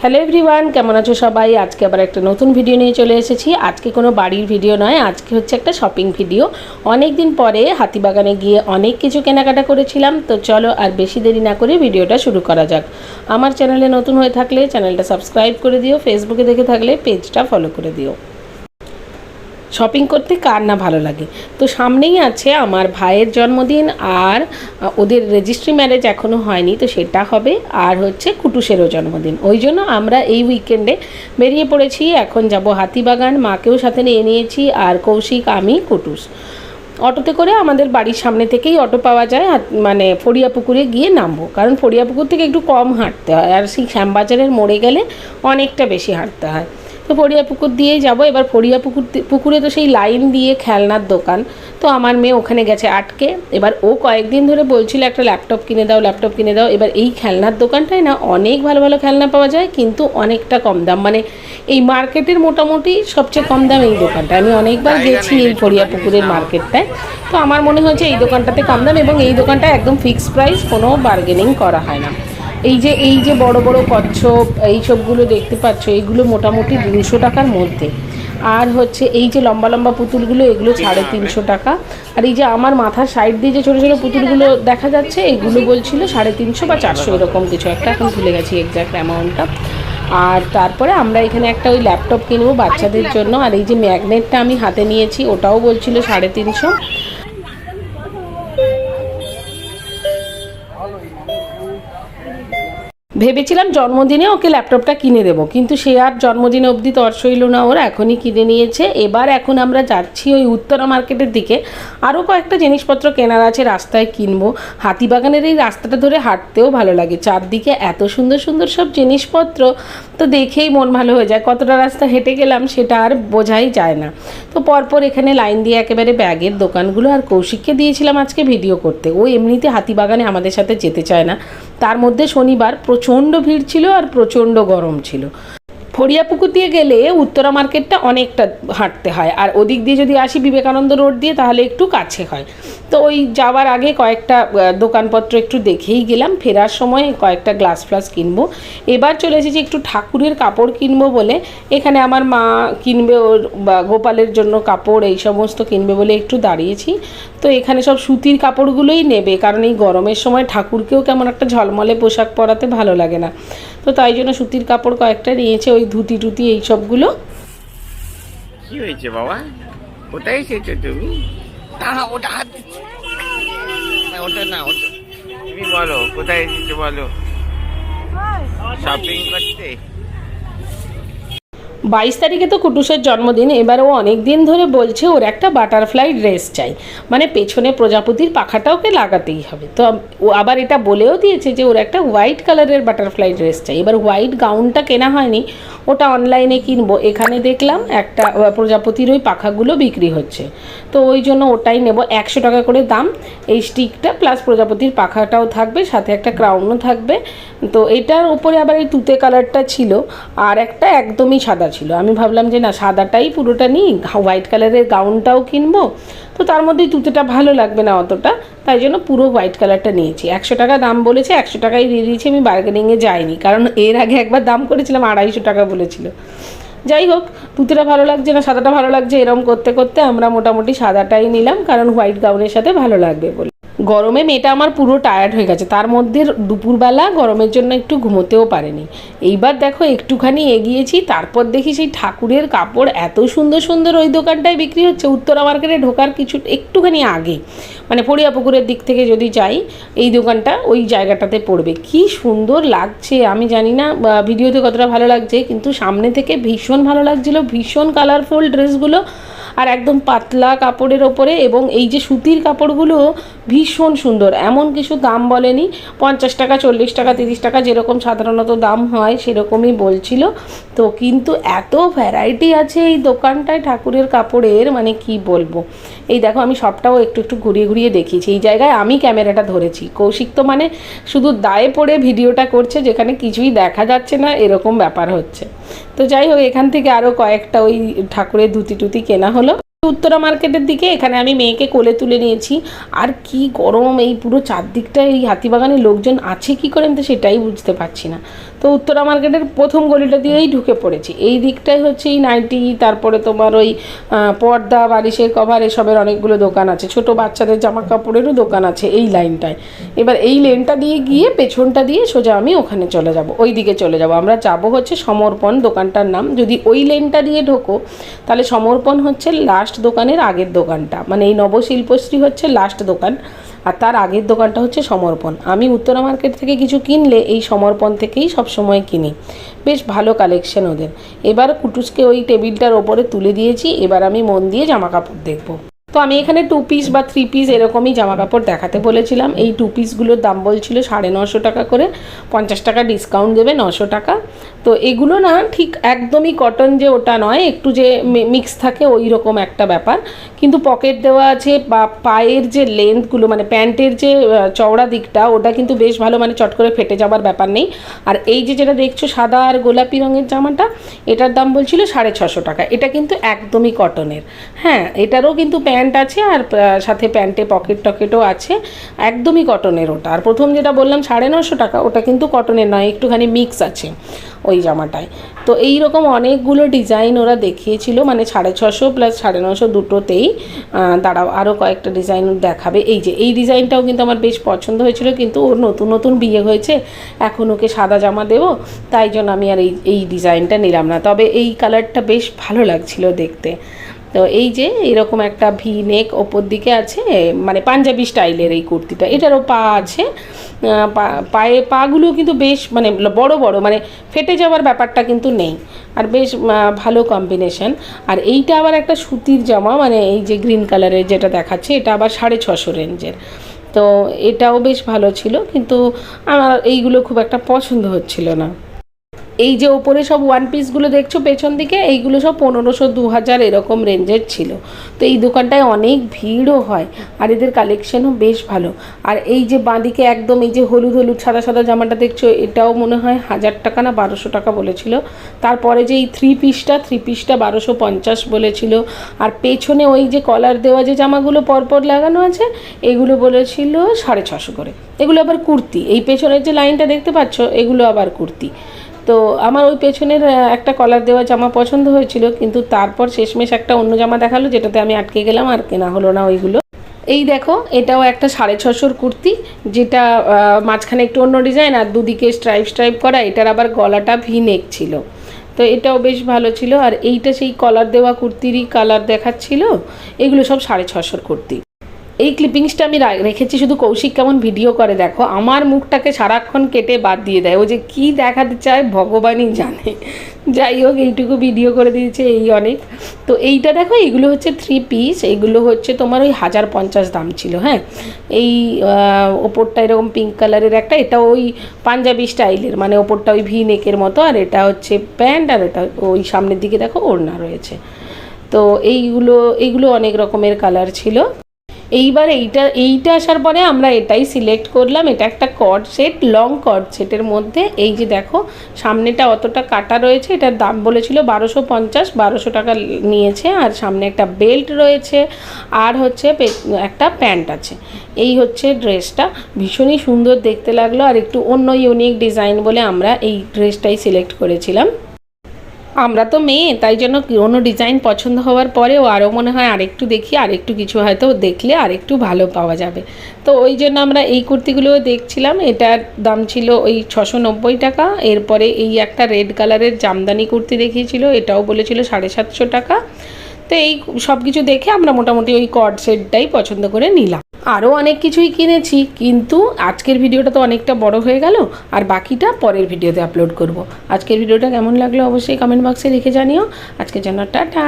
Hello everyone কেমন আছো সবাই? আজকে আবার একটা নতুন ভিডিও নিয়ে চলে এসেছি। আজকে কোনো বাড়ির ভিডিও নয়, আজকে হচ্ছে একটা শপিং ভিডিও অনেক দিন পরে হাতিবাগানে গিয়ে অনেক কিছু কেনাকাটা করেছিলাম, তো চলো আর বেশি দেরি না করে ভিডিওটা শুরু করা যাক। আমার চ্যানেলে নতুন হয়ে থাকলে চ্যানেলটা সাবস্ক্রাইব করে দিও ফেসবুকে দেখে থাকলে পেজটা ফলো করে দিও। শপিং করতে কার না ভালো লাগে। তো সামনেই আছে আমার ভাইয়ের জন্মদিন আর ওদের রেজিস্ট্রি ম্যারেজ এখনও হয়নি, তো সেটা হবে। আর হচ্ছে কুটুসেরও জন্মদিন। ওই জন্য আমরা এই উইকেন্ডে বেরিয়ে পড়েছি, এখন যাব হাতিবাগান, মাকেও সাথে নিয়ে নিয়েছি আর কৌশিক, আমি, কুটুস। অটোতে করে আমাদের বাড়ির সামনে থেকেই অটো পাওয়া যায় মানে ফড়িয়া পুকুরে গিয়ে নামবো। কারণ ফড়িয়া পুকুর থেকে একটু কম হাঁটতে হয় আর সেই শ্যামবাজারের মোড়ে গেলে অনেকটা বেশি হাঁটতে হয়। তো ফড়িয়া পুকুর দিয়েই যাব। এবার ফড়িয়া পুকুর পুকুরে তো সেই লাইন দিয়ে খেলনার দোকান। তো আমার মেয়ে ওখানে গেছে আটকে। এবার ও কয়েকদিন ধরে বলছিল একটা ল্যাপটপ কিনে দাও ল্যাপটপ কিনে দাও। এবার এই খেলনার দোকানটায় না অনেক ভালো ভালো খেলনা পাওয়া যায় কিন্তু অনেকটা কম দাম। মানে এই মার্কেটের মোটামুটি সবচেয়ে কম দাম এই দোকানটা আমি অনেকবার গেছি এই ফড়িয়া পুকুরের মার্কেটটায়। তো আমার মনে হয়েছে এই দোকানটাতে কম দাম এবং এই দোকানটা একদম ফিক্সড প্রাইস কোনো বার্গেনিং করা হয় না। এই যে এই যে বড় বড় কচ্ছপ, এই সবগুলো দেখতে পাচ্ছ এইগুলো মোটামুটি দুশো টাকার মধ্যে। আর হচ্ছে এই যে লম্বা লম্বা পুতুলগুলো, এগুলো সাড়ে তিনশো টাকা। আর এই যে আমার মাথার সাইড দিয়ে যে ছোটো ছোটো পুতুলগুলো দেখা যাচ্ছে, এগুলো বলছিল সাড়ে তিনশো বা চারশো এরকম কিছু একটা, এখন ভুলে গেছি এক্স্যাক্ট অ্যামাউন্টটা আর তারপরে আমরা এখানে একটা ওই ল্যাপটপ কিনবো বাচ্চাদের জন্য। আর এই যে ম্যাগনেটটা আমি হাতে নিয়েছি, ওটাও বলছিল সাড়ে তিনশো। ভেবেছিলাম জন্মদিনে ওকে ল্যাপটপটা কিনে দেবো, কিন্তু সে আর জন্মদিনে অবধি তর সইল না, ওর এখনই কিনে নিয়েছে। এবার এখন আমরা যাচ্ছি ওই উত্তরা মার্কেটের দিকে। আরও কয়েকটা জিনিসপত্র কেনার আছে রাস্তায় কিনবো। হাতিবাগানের এই রাস্তাটা ধরে হাঁটতেও ভালো লাগে। চারদিকে এত সুন্দর সুন্দর সব জিনিসপত্র, তো দেখেই মন ভালো হয়ে যায়। কতটা রাস্তা হেঁটে গেলাম সেটা আর বোঝাই যায় না। তো পরপর এখানে লাইন দিয়ে একেবারে ব্যাগের দোকানগুলো আর কৌশিককে দিয়েছিলাম আজকে ভিডিও করতে। ও এমনিতে হাতিবাগানে আমাদের সাথে যেতে চায় না। তার মধ্যে শনিবার প্রচণ্ড ভিড় ছিল আর প্রচণ্ড গরম ছিল। ফড়িয়াপুকুর দিয়ে গেলে উত্তরা মার্কেটটা অনেকটা হাঁটতে হয়। আর ওদিক দিয়ে যদি আসি বিবেকানন্দ রোড দিয়ে, তাহলে একটু কাছে হয়। তো ওই যাওয়ার আগে কয়েকটা দোকানপত্র একটু দেখেই গেলাম। ফেরার সময় কয়েকটা গ্লাস ফ্লাস কিনবো। এবার চলে এসেছি একটু ঠাকুরের কাপড় কিনবো বলে। এখানে আমার মা কিনবে ওর, বা গোপালের জন্য কাপড়, এই সমস্ত কিনবে বলে একটু দাঁড়িয়েছি। তো এখানে সব সুতির কাপড়গুলোই নেবে। কারণ এই গরমের সময় ঠাকুরকেও কেমন একটা ঝলমলে পোশাক পরাতে ভালো লাগে না। তো তাই জন্য সুতির কাপড় কয়েকটা নিয়েছে ওই ধুতি টুতি এই সবগুলো। কি হয়েছে বাবা? কোথায় এসেছ তুমি? দাঁড়া ওটা হাত ওটা না ওটা তুমি বলো কোথায় এসেছ বলো? শপিং করতে? বাইশ তারিখে তো কুটুসের জন্মদিন, এবার ও অনেক দিন ধরে বলছে ওর একটা বাটারফ্লাই ড্রেস চাই। মানে পেছনে প্রজাপতির পাখাটা ওকে লাগাতেই হবে। তো ও আবার এটা বলেও দিয়েছে যে ওর একটা হোয়াইট কালারের বাটারফ্লাই ড্রেস চাই। এবার হোয়াইট গাউনটা কেনা হয়নি ওটা অনলাইনে কিনবো। এখানে দেখলাম একটা প্রজাপতির ওই পাখাগুলো বিক্রি হচ্ছে। তো ওই জন্য ওটাই নেব। একশো টাকা করে দাম। এই স্টিকটা প্লাস প্রজাপতির পাখাটাও থাকবে, সাথে একটা ক্রাউনও থাকবে। তো এটার উপরে আবার এই তুতে কালারটা ছিল, আর একটা একদমই সাদা ছিল। আমি ভাবলাম যে না, সাদাটাই পুরোটা নিই হোয়াইট কালারের গাউনটাও কিনবো। তো তার মধ্যে তুতেটা ভালো লাগবে না অতটা, তাই জন্য পুরো হোয়াইট কালারটা নিয়েছি। একশো টাকা দাম বলেছে, একশো টাকাই দিয়ে দিয়েছি, আমি বার্গেনিংয়ে যাইনি। কারণ এর আগে একবার দাম করেছিলাম আড়াইশো টাকা বলেছিল যাই হোক তুতেটা ভালো লাগছে না, সাদাটা ভালো লাগছে, এরম করতে করতে আমরা মোটামুটি সাদাটাই নিলাম, কারণ হোয়াইট গাউনের সাথে ভালো লাগবে বলে। গরমে মেয়েটা আমার পুরো টায়ার্ড হয়ে গেছে। তার মধ্যে দুপুরবেলা গরমের জন্য একটু ঘুমোতেও পারেনি। এইবার দেখো একটুখানি এগিয়েছি, তারপর দেখি সেই ঠাকুরের কাপড় এত সুন্দর সুন্দর ওই দোকানটায় বিক্রি হচ্ছে। উত্তরা মার্কেটে ঢোকার কিছু একটুখানি আগে মানে ফড়িয়া পুকুরের দিক থেকে যদি যাই, এই দোকানটা ওই জায়গাটাতে পড়বে। কি সুন্দর লাগছে, আমি জানি না ভিডিওতে কতটা ভালো লাগছে, কিন্তু সামনে থেকে ভীষণ ভালো লাগছিল, ভীষণ কালারফুল ড্রেসগুলো আর একদম পাতলা কাপড়ের ওপরে, এবং এই যে সুতির কাপড়গুলো ভীষণ সুন্দর। এমন কিছু দাম বলেনি। পঞ্চাশ টাকা, চল্লিশ টাকা, তিরিশ টাকা যেরকম সাধারণত দাম হয় সেরকমই বলছিল। তো কিন্তু এত ভ্যারাইটি আছে এই দোকানটায় ঠাকুরের কাপড়ের মানে কি বলব? এই দেখো আমি সবটাও একটু একটু ঘুরিয়ে ঘুরিয়ে দেখিয়েছি। এই জায়গায় আমি ক্যামেরাটা ধরেছি। কৌশিক তো মানে শুধু দায়ে পড়ে ভিডিওটা করছে, যেখানে কিছুই দেখা যাচ্ছে না, এরকম ব্যাপার হচ্ছে। তো যাই হোক, এখান থেকে আরও কয়েকটা ওই ঠাকুরের ধুতি টুতি কেনা হলো। উত্তরা মার্কেটের দিকে, এখানে আমি মেয়েকে কোলে তুলে নিয়েছি। আর কি গরম, এই পুরো চারদিকটা, এই হাতিবাগানে লোকজন আছে কি করে আমি তো সেটাই বুঝতে পারছি না। তো উত্তরা মার্কেটের প্রথম গলিটা দিয়েই ঢুকে পড়েছি। এই দিকটাই হচ্ছে এই নাইটি, তারপরে তোমার ওই পর্দা, বালিশের কভার, এসবের অনেকগুলো দোকান আছে। ছোট বাচ্চাদের জামা কাপড়েরও দোকান আছে এই লাইনটায়। এবার এই লেনটা দিয়ে গিয়ে পেছনটা দিয়ে সোজা আমি ওখানে চলে যাব ওই দিকে চলে যাব। আমরা যাব হচ্ছে সমর্পণ দোকানটার নাম। যদি ওই লেনটা দিয়ে ঢোকো, তাহলে সমর্পণ হচ্ছে লাস্ট দোকানের আগের দোকানটা। মানে এই নবশিল্পশ্রী হচ্ছে লাস্ট দোকান, আর তার আগের দোকানটা হচ্ছে সমর্পণ। আমি উত্তরা মার্কেট থেকে কিছু কিনলে এই সমর্পণ থেকেই সবসময় কিনি। বেশ ভালো কালেকশন ওদের। এবার কুটুসকে ওই টেবিলটার ওপরে তুলে দিয়েছি, এবার আমি মন দিয়ে জামা কাপড় দেখব। তো আমি এখানে টু পিস বা থ্রি পিস এরকমই জামা কাপড় দেখাতে বলেছিলাম। এই টু পিসগুলোর দাম বলছিল সাড়ে নশো টাকা করে। পঞ্চাশ টাকা ডিসকাউন্ট দেবে নশো টাকা। তো এগুলো না ঠিক একদমই কটন যে ওটা নয়, একটু যে মিক্স থাকে ওই রকম একটা ব্যাপার। কিন্তু পকেট দেওয়া আছে বা পায়ের যে লেন্থগুলো মানে প্যান্টের যে চওড়া দিকটা, ওটা কিন্তু বেশ ভালো মানে চট করে ফেটে যাবার ব্যাপার নেই। আর এই যে যেটা দেখছ সাদা আর গোলাপি রঙের জামাটা, এটার দাম বলছিল সাড়ে ছশো টাকা। এটা কিন্তু একদমই কটনের হ্যাঁ এটারও কিন্তু প্যান্ট আছে আর সাথে প্যান্টে পকেট টকেটও আছে। একদমই কটনের ওটা। আর প্রথম যেটা বললাম, সাড়ে নশো টাকা, ওটা কিন্তু কটনের নয়, একটুখানি মিক্স আছে ওই জামাটায়। তো এই রকম অনেকগুলো ডিজাইন ওরা দেখিয়েছিল মানে সাড়ে ছশো প্লাস সাড়ে নশো দুটোতেই দাঁড়াও আরও কয়েকটা ডিজাইন দেখাবে। এই যে, এই ডিজাইনটাও কিন্তু আমার বেশ পছন্দ হয়েছিল, কিন্তু ওর নতুন নতুন বিয়ে হয়েছে, এখন ওকে সাদা জামা দেবো, তাই জন্য আমি আর এই এই ডিজাইনটা নিলাম না। তবে এই কালারটা বেশ ভালো লাগছিল দেখতে। তো এই যে এরকম একটা ভি নেক ওপর দিকে আছে মানে পাঞ্জাবি স্টাইলের এই কুর্তিটা, এটারও পা আছে পায়ে পাগুলো কিন্তু বেশ মানে বড় বড় মানে ফেটে যাওয়ার ব্যাপারটা কিন্তু নেই, আর বেশ ভালো কম্বিনেশন আর এইটা আবার একটা সুতির জামা মানে এই যে গ্রিন কালারের যেটা দেখাচ্ছে, এটা আবার সাড়ে ছশো রেঞ্জের। তো এটাও বেশ ভালো ছিল, কিন্তু আমার এইগুলো খুব একটা পছন্দ হচ্ছিল না। এই যে ওপরে সব ওয়ান পিসগুলো দেখছ, পেছন দিকে এইগুলো সব পনেরোশো দু হাজার এরকম রেঞ্জের ছিল। তো এই দোকানটায় অনেক ভিড়ও হয় আর এদের কালেকশনও বেশ ভালো। আর এই যে বাঁদিকে একদম এই যে হলুদ হলুদ, সাদা সাদা জামাটা দেখছ, এটাও মনে হয় হাজার টাকা না বারোশো টাকা বলেছিল। তারপরে যে এই থ্রি পিসটা থ্রি পিসটা বারোশো পঞ্চাশ বলেছিল। আর পেছনে ওই যে কলার দেওয়া যে জামাগুলো পরপর লাগানো আছে, এগুলো বলেছিল সাড়ে ছশো করে। এগুলো আবার কুর্তি। এই পেছনের যে লাইনটা দেখতে পাচ্ছ, এগুলো আবার কুর্তি। তো আমার ওই পেছনের একটা কলার দেওয়া জামা পছন্দ হয়েছিল, কিন্তু তারপর শেষমেশ একটা অন্য জামা দেখাল, যেটাতে আমি আটকে গেলাম, আর কেনা হলো না ওইগুলো। এই দেখো, এটাও একটা সাড়ে ছশোর কুর্তি, যেটা মাঝখানে একটু অন্য ডিজাইন, আর দুদিকে স্ট্রাইপ স্ট্রাইপ করা, এটার আবার গলাটা ভি নেক ছিল। তো এটাও বেশ ভালো ছিল, আর এইটা সেই কলার দেওয়া কুর্তিরই কালার দেখাচ্ছিল, এগুলো সব সাড়ে ছশোর কুর্তি। এই ক্লিপিংসটা আমি রেখেছি শুধু কৌশিক কেমন ভিডিও করে, দেখো। আমার মুখটাকে সারাক্ষণ কেটে বাদ দিয়ে দেয়। ও যে কি দেখাতে চায়, ভগবানই জানে। যাই হোক, এইটুকু ভিডিও করে দিয়েছে এই অনেক। তো এইটা দেখো এইগুলো হচ্ছে থ্রি পিস এইগুলো হচ্ছে তোমার ওই হাজার পঞ্চাশ দাম ছিল হ্যাঁ? এই ওপরটা এরকম পিঙ্ক কালারের একটা। এটা ওই পাঞ্জাবি স্টাইলের মানে ওপরটা ওই ভি নেকের মতো। আর এটা হচ্ছে প্যান্ট আর এটা ওই সামনের দিকে দেখো ওড়না রয়েছে। তো এইগুলো এইগুলো অনেক রকমের কালার ছিল। এইবার এইটা এইটা আসার পরে আমরা এটাই সিলেক্ট করলাম। এটা একটা কর্ড সেট লং কর্ড সেটের মধ্যে। এই যে দেখো, সামনেটা অতটা কাটা রয়েছে। এটার দাম বলেছিল বারোশো পঞ্চাশ, বারোশো টাকা নিয়েছে। আর সামনে একটা বেল্ট রয়েছে। আর হচ্ছে একটা প্যান্ট আছে। এই হচ্ছে ড্রেসটা ভীষণই সুন্দর দেখতে লাগল। আর একটু অন্য ইউনিক ডিজাইন বলে আমরা এই ড্রেসটাই সিলেক্ট করেছিলাম। আমরা তো মেয়ে, তাই জন্য কোনো ডিজাইন পছন্দ হওয়ার পরেও আরও মনে হয় আরেকটু দেখি, আরেকটু কিছু হয়তো দেখলে আরেকটু ভালো পাওয়া যাবে। তো ওই জন্য আমরা এই কুর্তিগুলোও দেখছিলাম, এটার দাম ছিল ওই ছশো নব্বই টাকা, এরপরে এই একটা রেড কালারের জামদানি কুর্তি দেখিয়েছিল, এটাও বলেছিল সাড়ে সাতশো টাকা। তো এই সব কিছু দেখে আমরা মোটামুটি ওই কর্ড সেটটাই পছন্দ করে নিলাম। আরও অনেক কিছুই কিনেছি, কিন্তু আজকের ভিডিওটা তো অনেকটা বড় হয়ে গেল, আর বাকিটা পরের ভিডিওতে আপলোড করব। আজকের ভিডিওটা কেমন লাগল অবশ্যই কমেন্ট বক্সে লিখে জানিও। আজকের জন্য টাটা।